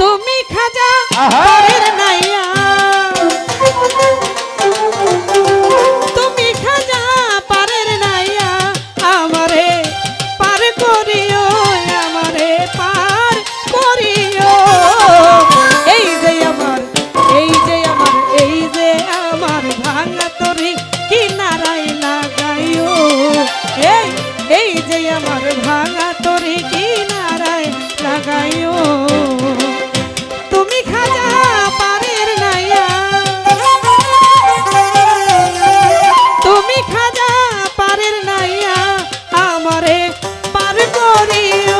তুমি খাজা You.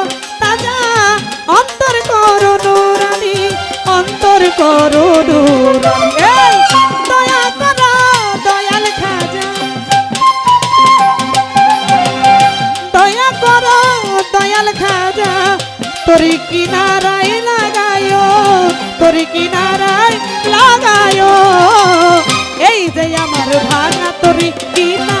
করুন দয়া করো, দয়াল খাজা। দয়া করো, দয়াল খাজা। তোর কিনারায় লাগায়, তোর কিনারায় লাগায়। এই যে আমার ভাঙা তোর কিনা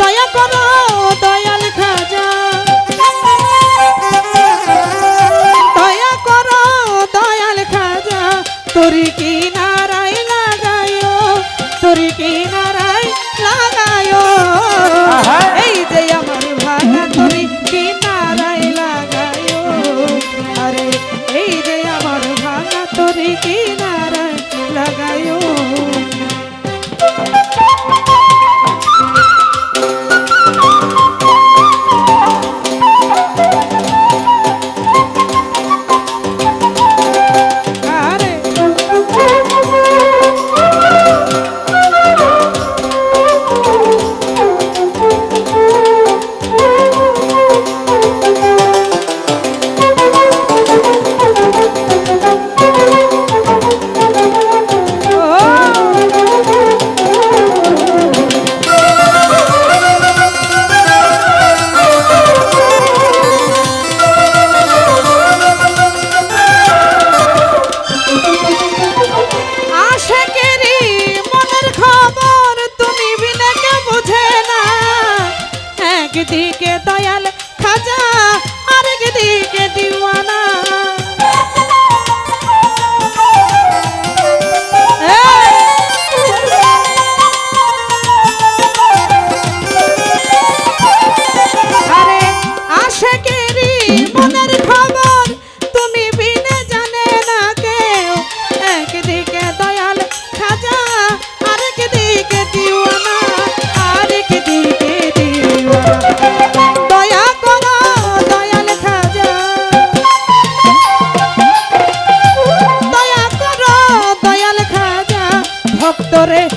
দয়া করো দয়াল খাজা। একদিকে দয়াল খাজা আরেক দিকে দিওয়ানা torres